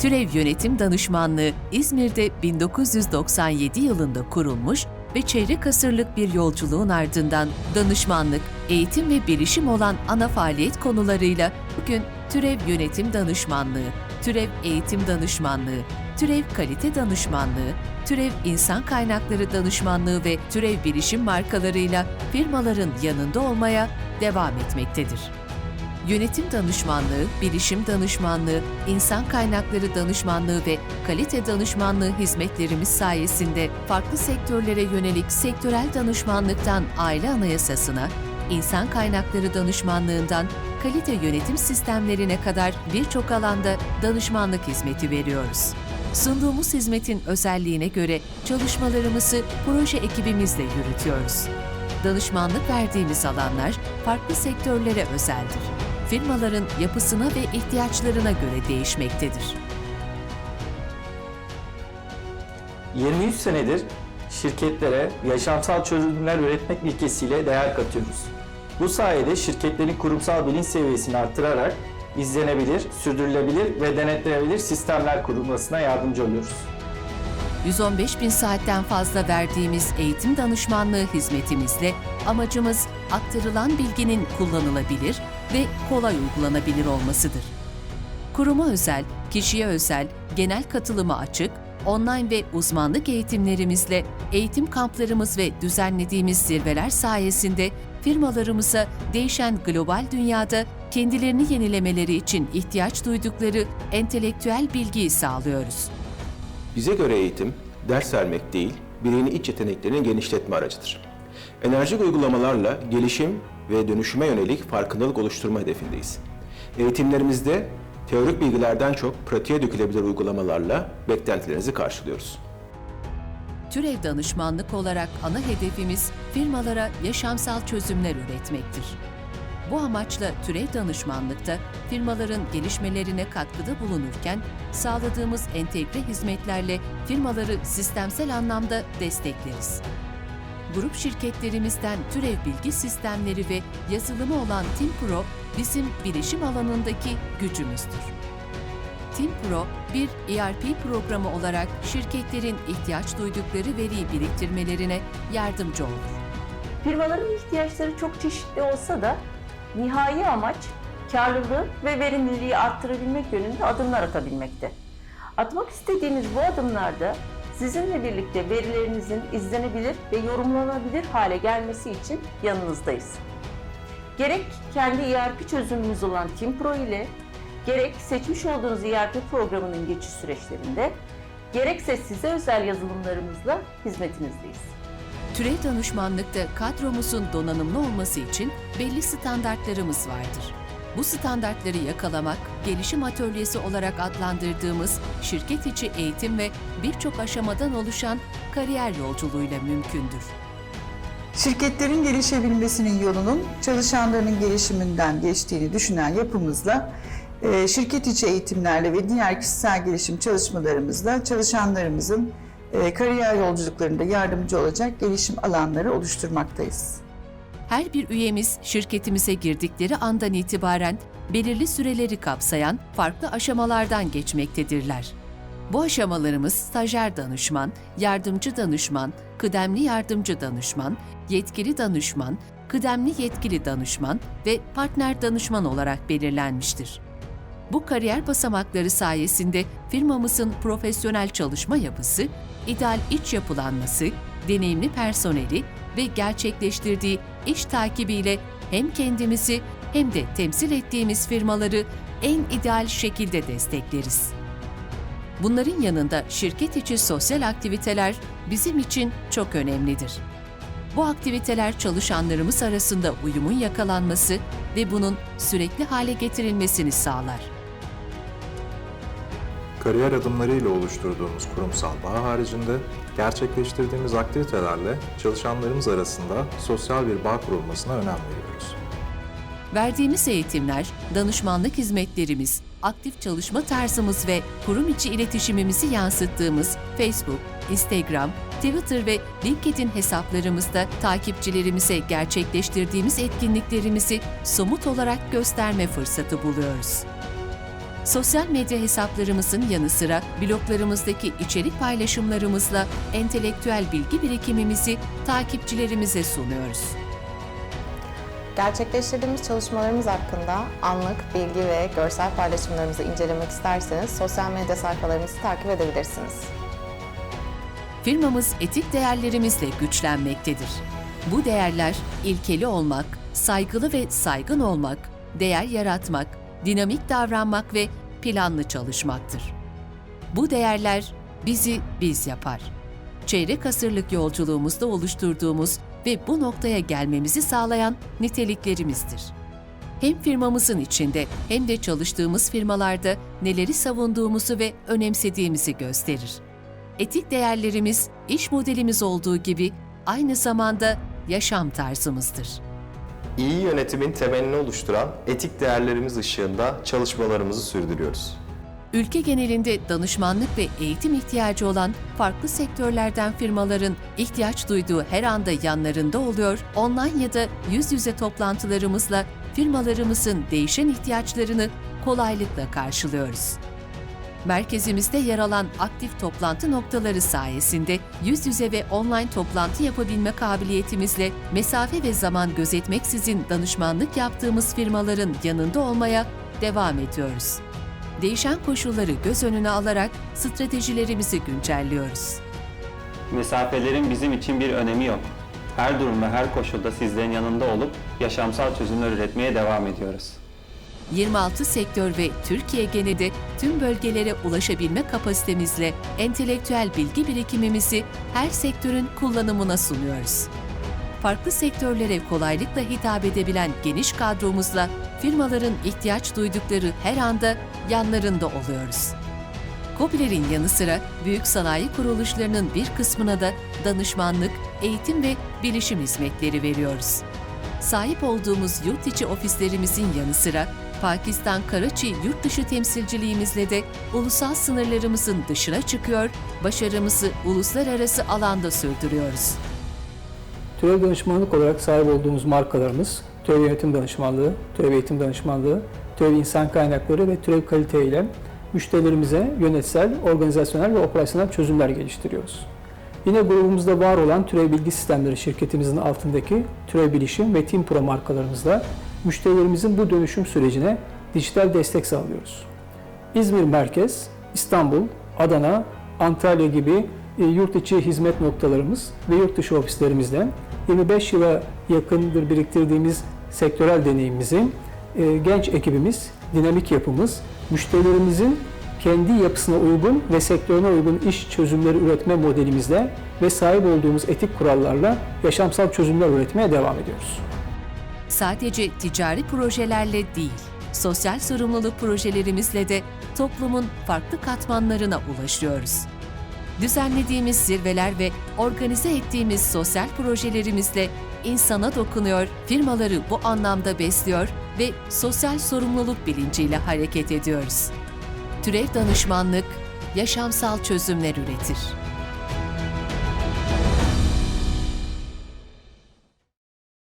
Türev Yönetim Danışmanlığı İzmir'de 1997 yılında kurulmuş ve çeyrek asırlık bir yolculuğun ardından danışmanlık, eğitim ve bilişim olan ana faaliyet konularıyla bugün Türev Yönetim Danışmanlığı, Türev Eğitim Danışmanlığı, Türev Kalite Danışmanlığı, Türev İnsan Kaynakları Danışmanlığı ve Türev Bilişim markalarıyla firmaların yanında olmaya devam etmektedir. Yönetim danışmanlığı, bilişim danışmanlığı, insan kaynakları danışmanlığı ve kalite danışmanlığı hizmetlerimiz sayesinde farklı sektörlere yönelik sektörel danışmanlıktan aile anayasasına, insan kaynakları danışmanlığından kalite yönetim sistemlerine kadar birçok alanda danışmanlık hizmeti veriyoruz. Sunduğumuz hizmetin özelliğine göre çalışmalarımızı proje ekibimizle yürütüyoruz. Danışmanlık verdiğimiz alanlar farklı sektörlere özeldir. Firmaların yapısına ve ihtiyaçlarına göre değişmektedir. 23 senedir şirketlere yaşamsal çözümler üretmek ilkesiyle değer katıyoruz. Bu sayede şirketlerin kurumsal bilinç seviyesini arttırarak izlenebilir, sürdürülebilir ve denetlenebilir sistemler kurulmasına yardımcı oluyoruz. 115 bin saatten fazla verdiğimiz eğitim danışmanlığı hizmetimizle amacımız aktarılan bilginin kullanılabilir ve kolay uygulanabilir olmasıdır. Kuruma özel, kişiye özel, genel katılıma açık, online ve uzmanlık eğitimlerimizle eğitim kamplarımız ve düzenlediğimiz zirveler sayesinde firmalarımıza değişen global dünyada kendilerini yenilemeleri için ihtiyaç duydukları entelektüel bilgiyi sağlıyoruz. Bize göre eğitim, ders vermek değil, bireyin iç yeteneklerini genişletme aracıdır. Enerjik uygulamalarla gelişim ve dönüşüme yönelik farkındalık oluşturma hedefindeyiz. Eğitimlerimizde teorik bilgilerden çok pratiğe dökülebilir uygulamalarla beklentilerinizi karşılıyoruz. Türev danışmanlık olarak ana hedefimiz firmalara yaşamsal çözümler üretmektir. Bu amaçla türev danışmanlıkta firmaların gelişmelerine katkıda bulunurken sağladığımız entegre hizmetlerle firmaları sistemsel anlamda destekleriz. Grup şirketlerimizden türev bilgi sistemleri ve yazılımı olan TeamPro bizim bilişim alanındaki gücümüzdür. TeamPro, bir ERP programı olarak şirketlerin ihtiyaç duydukları veriyi biriktirmelerine yardımcı olur. Firmaların ihtiyaçları çok çeşitli olsa da nihai amaç karlılığı ve verimliliği arttırabilmek yönünde adımlar atabilmekte. Atmak istediğimiz bu adımlarda sizinle birlikte verilerinizin izlenebilir ve yorumlanabilir hale gelmesi için yanınızdayız. Gerek kendi ERP çözümümüz olan TeamPro ile gerek seçmiş olduğunuz ERP programının geçiş süreçlerinde gerekse size özel yazılımlarımızla hizmetinizdeyiz. Türev danışmanlıkta kadromuzun donanımlı olması için belli standartlarımız vardır. Bu standartları yakalamak, gelişim atölyesi olarak adlandırdığımız şirket içi eğitim ve birçok aşamadan oluşan kariyer yolculuğuyla mümkündür. Şirketlerin gelişebilmesinin yolunun çalışanlarının gelişiminden geçtiğini düşünen yapımızla, e, şirket içi eğitimlerle ve diğer kişisel gelişim çalışmalarımızla çalışanlarımızın e, kariyer yolculuklarında yardımcı olacak gelişim alanları oluşturmaktayız. Her bir üyemiz şirketimize girdikleri andan itibaren belirli süreleri kapsayan farklı aşamalardan geçmektedirler. Bu aşamalarımız stajyer danışman, yardımcı danışman, kıdemli yardımcı danışman, yetkili danışman, kıdemli yetkili danışman ve partner danışman olarak belirlenmiştir. Bu kariyer basamakları sayesinde firmamızın profesyonel çalışma yapısı, ideal iç yapılanması, deneyimli personeli ve gerçekleştirdiği iş takibiyle hem kendimizi hem de temsil ettiğimiz firmaları en ideal şekilde destekleriz. Bunların yanında şirket içi sosyal aktiviteler bizim için çok önemlidir. Bu aktiviteler çalışanlarımız arasında uyumun yakalanması ve bunun sürekli hale getirilmesini sağlar. Kariyer adımlarıyla oluşturduğumuz kurumsal bağ haricinde gerçekleştirdiğimiz aktivitelerle çalışanlarımız arasında sosyal bir bağ kurulmasına önem veriyoruz. Verdiğimiz eğitimler, danışmanlık hizmetlerimiz, aktif çalışma tarzımız ve kurum içi iletişimimizi yansıttığımız Facebook, Instagram, Twitter ve LinkedIn hesaplarımızda takipçilerimize gerçekleştirdiğimiz etkinliklerimizi somut olarak gösterme fırsatı buluyoruz. Sosyal medya hesaplarımızın yanı sıra bloglarımızdaki içerik paylaşımlarımızla entelektüel bilgi birikimimizi takipçilerimize sunuyoruz. Gerçekleştirdiğimiz çalışmalarımız hakkında anlık bilgi ve görsel paylaşımlarımızı incelemek isterseniz sosyal medya sayfalarımızı takip edebilirsiniz. Firmamız etik değerlerimizle güçlenmektedir. Bu değerler ilkeli olmak, saygılı ve saygın olmak, değer yaratmak, dinamik davranmak ve planlı çalışmaktır. Bu değerler bizi biz yapar. Çeyrek asırlık yolculuğumuzda oluşturduğumuz ve bu noktaya gelmemizi sağlayan niteliklerimizdir. Hem firmamızın içinde hem de çalıştığımız firmalarda neleri savunduğumuzu ve önemsediğimizi gösterir. Etik değerlerimiz iş modelimiz olduğu gibi aynı zamanda yaşam tarzımızdır. İyi yönetimin temelini oluşturan etik değerlerimiz ışığında çalışmalarımızı sürdürüyoruz. Ülke genelinde danışmanlık ve eğitim ihtiyacı olan farklı sektörlerden firmaların ihtiyaç duyduğu her anda yanlarında oluyor, online ya da yüz yüze toplantılarımızla firmalarımızın değişen ihtiyaçlarını kolaylıkla karşılıyoruz. Merkezimizde yer alan aktif toplantı noktaları sayesinde yüz yüze ve online toplantı yapabilme kabiliyetimizle mesafe ve zaman gözetmeksizin danışmanlık yaptığımız firmaların yanında olmaya devam ediyoruz. Değişen koşulları göz önüne alarak stratejilerimizi güncelliyoruz. Mesafelerin bizim için bir önemi yok. Her durum ve her koşulda sizlerin yanında olup yaşamsal çözümler üretmeye devam ediyoruz. 26 sektör ve Türkiye genelinde tüm bölgelere ulaşabilme kapasitemizle entelektüel bilgi birikimimizi her sektörün kullanımına sunuyoruz. Farklı sektörlere kolaylıkla hitap edebilen geniş kadromuzla firmaların ihtiyaç duydukları her anda yanlarında oluyoruz. COBİ'lerin yanı sıra büyük sanayi kuruluşlarının bir kısmına da danışmanlık, eğitim ve bilişim hizmetleri veriyoruz. Sahip olduğumuz yurt içi ofislerimizin yanı sıra Pakistan Karaçi yurt dışı temsilciliğimizle de ulusal sınırlarımızın dışına çıkıyor, başarımızı uluslararası alanda sürdürüyoruz. TÜREV danışmanlık olarak sahip olduğumuz markalarımız TÜREV Yönetim Danışmanlığı, TÜREV Eğitim Danışmanlığı, TÜREV İnsan Kaynakları ve TÜREV Kalite ile müşterilerimize yönetsel, organizasyonel ve operasyonel çözümler geliştiriyoruz. Yine grubumuzda var olan TÜREV Bilgi Sistemleri şirketimizin altındaki TÜREV Bilişim ve Team Pro markalarımızla müşterilerimizin bu dönüşüm sürecine dijital destek sağlıyoruz. İzmir Merkez, İstanbul, Adana, Antalya gibi e, yurt içi hizmet noktalarımız ve yurt dışı ofislerimizden 25 yıla yakındır biriktirdiğimiz sektörel deneyimimizi e, genç ekibimiz, dinamik yapımız, müşterilerimizin kendi yapısına uygun ve sektörüne uygun iş çözümleri üretme modelimizle ve sahip olduğumuz etik kurallarla yaşamsal çözümler üretmeye devam ediyoruz. Sadece ticari projelerle değil, sosyal sorumluluk projelerimizle de toplumun farklı katmanlarına ulaşıyoruz. Düzenlediğimiz zirveler ve organize ettiğimiz sosyal projelerimizle insana dokunuyor, firmaları bu anlamda besliyor ve sosyal sorumluluk bilinciyle hareket ediyoruz. Türev danışmanlık yaşamsal çözümler üretir.